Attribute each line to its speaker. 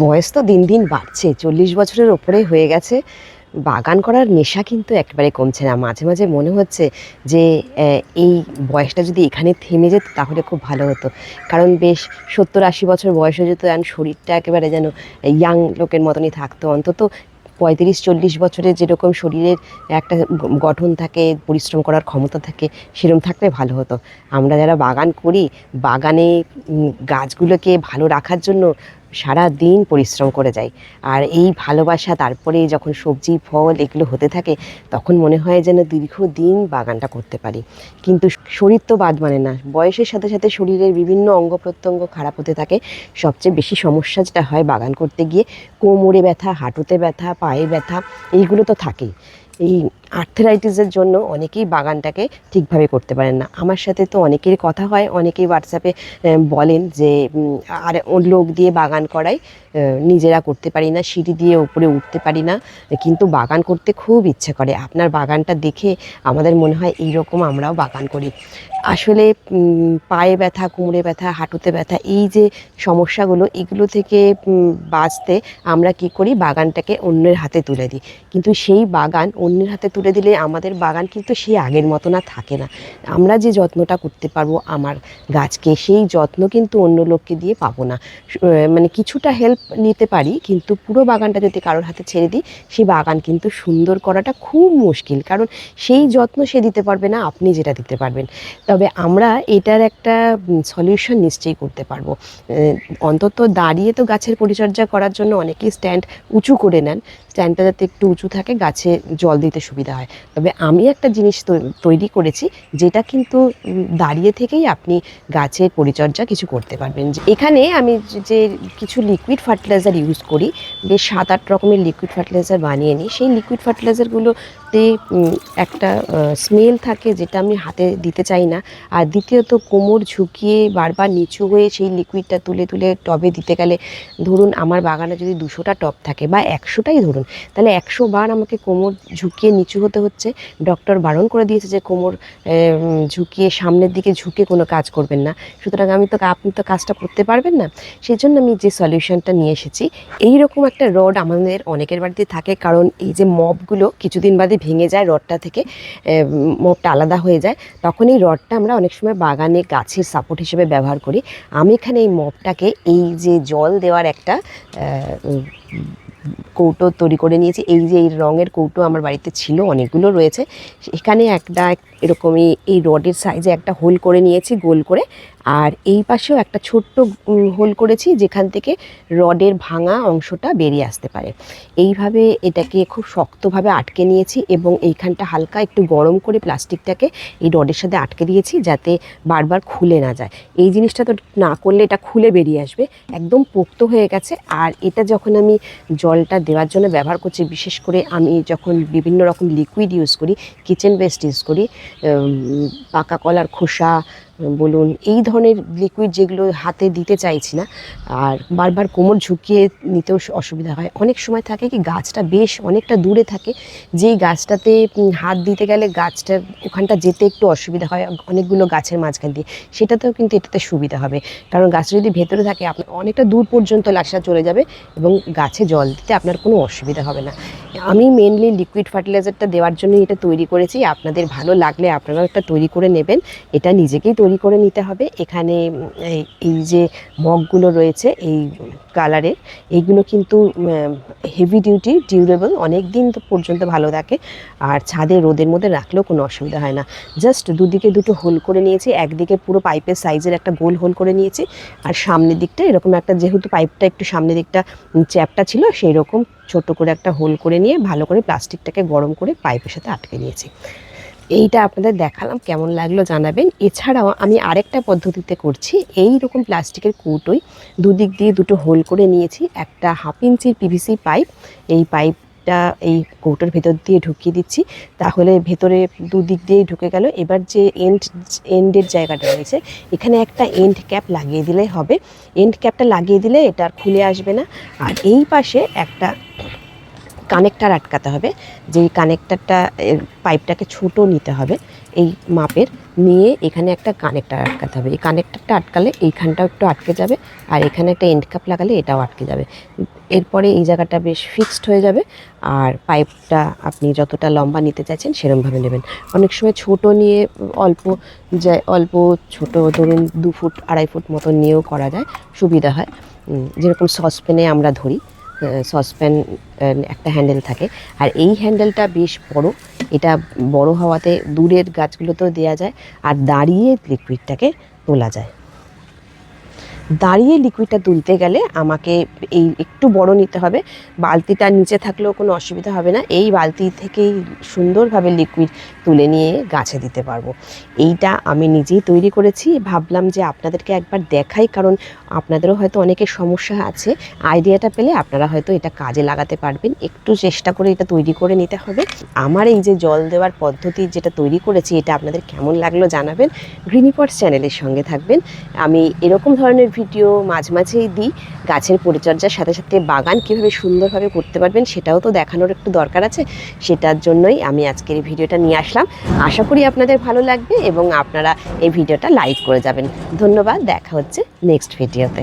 Speaker 1: বয়স তো দিন দিন বাড়ছে। চল্লিশ বছরের ওপরে হয়ে গেছে। বাগান করার নেশা কিন্তু একেবারে কমছে না। মাঝে মাঝে মনে হচ্ছে যে এই বয়সটা যদি এখানে থেমে যেত তাহলে খুব ভালো হতো। কারণ বেশ সত্তর আশি বছর বয়স হয়ে যেত আর শরীরটা একেবারে যেন ইয়াং লোকের মতনই থাকতো। অন্তত পঁয়ত্রিশ, চল্লিশ বছরে যেরকম শরীরের একটা গঠন থাকে, পরিশ্রম করার ক্ষমতা থাকে সেরকম থাকলে ভালো হতো। আমরা যারা বাগান করি, বাগানে গাছগুলোকে ভালো রাখার জন্য সারা দিন পরিশ্রম করে যাই। আর এই ভালোবাসা, তারপরে যখন সবজি, ফল এগুলো হতে থাকে, তখন মনে হয় যেন দীর্ঘদিন বাগানটা করতে পারি। কিন্তু শরীর তো বাদ মানে না। বয়সের সাথে সাথে শরীরের বিভিন্ন অঙ্গ প্রত্যঙ্গ খারাপ হতে থাকে। সবচেয়ে বেশি সমস্যা যেটা হয় বাগান করতে গিয়ে, কোমরে ব্যথা, হাঁটুতে ব্যথা, পায়ে ব্যথা, এইগুলো তো থাকেই। এই আর্থেরাইটিসের জন্য অনেকেই বাগানটাকে ঠিকভাবে করতে পারেন না। আমার সাথে তো অনেকের কথা হয়, অনেকেই হোয়াটসঅ্যাপে বলেন যে আর লোক দিয়ে বাগান করাই নিজেরা করতে পারি না, সিঁড়ি দিয়ে উপরে উঠতে পারি না, কিন্তু বাগান করতে খুব ইচ্ছে করে। আপনার বাগানটা দেখে আমাদের মনে হয় এইরকম আমরাও বাগান করি। আসলে পায়ে ব্যথা, কোমরে ব্যথা, হাঁটুতে ব্যথা, এই যে সমস্যাগুলো, এগুলো থেকে বাঁচতে আমরা কি করি? বাগানটাকে অন্যের হাতে তুলে দিই। কিন্তু সেই বাগান অন্যের হাতে তুলে দিলে আমাদের বাগান কিন্তু সেই আগের মতো না থাকে না। আমরা যে যত্নটা করতে পারব আমার গাছকে, সেই যত্ন কিন্তু অন্য লোককে দিয়ে পাবো না। মানে কিছুটা হেল্প নিতে পারি, কিন্তু পুরো বাগানটা যদি কারোর হাতে ছেড়ে দিই, সেই বাগান কিন্তু সুন্দর করাটা খুব মুশকিল। কারণ সেই যত্ন সে দিতে পারবে না, আপনি যেটা দিতে পারবেন। তবে আমরা এটার একটা সলিউশন নিশ্চয়ই করতে পারব। অন্তত দাঁড়িয়ে তো গাছের পরিচর্যা করার জন্য অনেকেই স্ট্যান্ড উঁচু করে নেন। স্ট্যান্ডটা যাতে একটু উঁচু থাকে, গাছে জল দিতে সুবিধা হয়। তবে আমি একটা জিনিস তৈরি করেছি, যেটা কিন্তু দাঁড়িয়ে থেকেই আপনি গাছের পরিচর্যা কিছু করতে পারবেন। এখানে আমি যে- কিছু লিকুইড ফার্টিলাইজার ইউজ করি, বেশ সাত আট রকমের লিকুইড ফার্টিলাইজার বানিয়ে নিই। সেই লিকুইড ফার্টিলাইজারগুলোতে উম, একটা স্মেল থাকে যেটা আমি হাতে দিতে চাই না। আর দ্বিতীয়ত কোমর ঝুঁকিয়ে বারবার নিচু হয়ে সেই লিকুইডটা তুলে তুলে টবে দিতে গেলে ধরুন আমার বাগানে যদি দুশোটা টব থাকে বা একশোটাই ধরুন তাহলে একশো বার আমাকে কোমর ঝুঁকিয়ে নিচু হতে হচ্ছে। ডক্টর বারণ করে দিয়েছে যে কোমর ঝুঁকিয়ে সামনের দিকে ঝুঁকে কোনো কাজ করবেন না। সুতরাং আমি তো আপনি তো কাজটা করতে পারবেন না। সেই জন্য আমি যে সলিউশনটা নিয়ে এসেছি এই রকম একটা রড আমাদের অনেকের বাড়িতে থাকে। কারণ এই যে মবগুলো কিছুদিন বাদে ভেঙে যায়, রডটা থেকে মোপটা আলাদা হয়ে যায়, তখন এই রডটা আমরা অনেক সময় বাগানে গাছের সাপোর্ট হিসেবে ব্যবহার করি। আমি এখানে এই মপটাকে এই যে জল দেওয়ার একটা কৌটো তৈরি করে নিয়েছি। এই যে এই রঙের কৌটো আমার বাড়িতে ছিল, অনেকগুলো রয়েছে। এখানে একটা এরকমই এই রডের সাইজে একটা হোল করে নিয়েছি, গোল করে। আর এই পাশেও একটা ছোট্ট হোল করেছি, যেখান থেকে রডের ভাঙা অংশটা বেরিয়ে আসতে পারে। এইভাবে এটাকে খুব শক্তভাবে আটকে নিয়েছি এবং এইখানটা হালকা একটু গরম করে প্লাস্টিকটাকে এই রডের সাথে আটকে দিয়েছি, যাতে বারবার খুলে না যায়। এই জিনিসটা তো না করলে এটা খুলে বেরিয়ে আসবে। একদম পোক্ত হয়ে গেছে। আর এটা যখন আমি জলটা দেওয়ার জন্য ব্যবহার করছি, বিশেষ করে আমি যখন বিভিন্ন রকম লিকুইড ইউজ করি কিচেন ওয়েস্ট ইউজ করি পাকা কলার খোসা বলুন, এই ধরনের লিকুইড যেগুলো হাতে দিতে চাইছি না, আর বারবার কোমর ঝুঁকিয়ে নিতেও অসুবিধা হয়। অনেক সময় থাকে কি, গাছটা বেশ অনেকটা দূরে থাকে, যেই গাছটাতে হাত দিতে গেলে গাছটা, ওখানটা যেতে একটু অসুবিধা হয় অনেকগুলো গাছের মাঝখান দিয়ে। সেটাতেও কিন্তু এটাতে সুবিধা হবে। কারণ গাছটা যদি ভেতরে থাকে আপনার অনেকটা দূর পর্যন্ত লাশা চলে যাবে এবং গাছে জল দিতে আপনার কোনো অসুবিধা হবে না। আমি মেনলি লিকুইড ফার্টিলাইজারটা দেওয়ার জন্য এটা তৈরি করেছি। আপনাদের ভালো লাগলে আপনারাও একটা তৈরি করে নেবেন। এটা নিজেকেই তৈরি করে নিতে হবে। এখানে এই- যে মগগুলো রয়েছে, এই কালারের এইগুলো কিন্তু হেভি ডিউটি ডিউরেবল অনেক দিন পর্যন্ত ভালো থাকে। আর ছাদে রোদের মধ্যে রাখলেও কোনো অসুবিধা হয় না। জাস্ট দুদিকে দুটো হোল করে নিয়েছি, একদিকে পুরো পাইপের সাইজের একটা গোল হোল করে নিয়েছি। আর সামনের দিকটা এরকম একটা, যেহেতু পাইপটা একটু সামনের দিকটা চ্যাপটা ছিল সেই রকম ছোট করে একটা হোল করে নিয়ে ভালো করে প্লাস্টিকটাকে গরম করে পাইপের সাথে আটকে নিয়েছি। এইটা আপনাদের দেখালাম, কেমন লাগল জানাবেন। এছাড়াও আমি আরেকটা পদ্ধতিতে করছি এই রকম প্লাস্টিকের কৌটোই দুদিক দিয়ে দুটো হোল করে নিয়েছি, একটা হাফ ইঞ্চির পিভিসি পাইপ, এই পাইপটা এই কৌটোর ভেতর দিয়ে ঢুকিয়ে দিচ্ছি, তাহলে ভেতরে দুদিক দিয়েই ঢুকে গেল। এবার যে এন্ড এন্ডের জায়গাটা রয়েছে, এখানে একটা এন্ড ক্যাপ লাগিয়ে দিলে হবে। এন্ড ক্যাপটা লাগিয়ে দিলে এটা আর খুলে আসবে না। আর এই পাশে একটা কানেক্টার আটকাতে হবে। যেই কানেক্টারটা পাইপটাকে ছোট নিতে হবে, এই মাপের নিয়ে এখানে একটা কানেক্টার আটকাতে হবে। এই কানেক্টারটা আটকালে এইখানটাও একটু আটকে যাবে আর এখানে একটা এন্ড কাপ লাগালে এটাও আটকে যাবে। এরপরে এই জায়গাটা বেশ ফিক্সড হয়ে যাবে আর পাইপটা আপনি যতটা লম্বা নিতে চাইছেন সেরমভাবে নেবেন। অনেক সময় ছোট নিয়ে অল্প যায়, অল্প ছোট ধরুন দু ফুট, আড়াই ফুট মতো নিয়েও করা যায়, সুবিধা হয়। যেরকম সসপ্যানে আমরা ধরি সসপ্যান একটা হ্যান্ডেল থাকে। আর এই হ্যান্ডেলটা বেশ বড়। এটা বড় হওয়াতে দূরের গাছগুলোতেও দেওয়া যায়। আর দাঁড়িয়ে লিকুইডটাকে তোলা যায়। দাঁড়িয়ে লিকুইডটা তুলতে গেলে আমাকে এই একটু বড় নিতে হবে। বালতিটা নিচে থাকলেও কোনো অসুবিধা হবে না। এই বালতি থেকেই সুন্দরভাবে লিকুইড তুলে নিয়ে গাছে দিতে পারব। এইটা আমি নিজেই তৈরি করেছি। ভাবলাম যে আপনাদেরকে একবার দেখাই, কারণ আপনাদেরও হয়তো অনেকের সমস্যা আছে। আইডিয়াটা পেলে আপনারা হয়তো এটা কাজে লাগাতে পারবেন। একটু চেষ্টা করে এটা তৈরি করে নিতে হবে। আমার এই যে জল দেওয়ার পদ্ধতি যেটা তৈরি করেছি, এটা আপনাদের কেমন লাগল জানাবেন। গ্রিনিপট চ্যানেলের সঙ্গে থাকবেন। আমি এরকম ধরনের ভিডিও মাঝে মাঝেই দিই। গাছের পরিচর্যার সাথে সাথে বাগান কীভাবে সুন্দরভাবে করতে পারবেন সেটাও তো দেখানোর একটু দরকার আছে। সেটার জন্যই আমি আজকের এই ভিডিওটা নিয়ে আসলাম। আশা করি আপনাদের ভালো লাগবে এবং আপনারা এই ভিডিওটা লাইক করে যাবেন। ধন্যবাদ, দেখা হচ্ছে নেক্সট ভিডিওতে।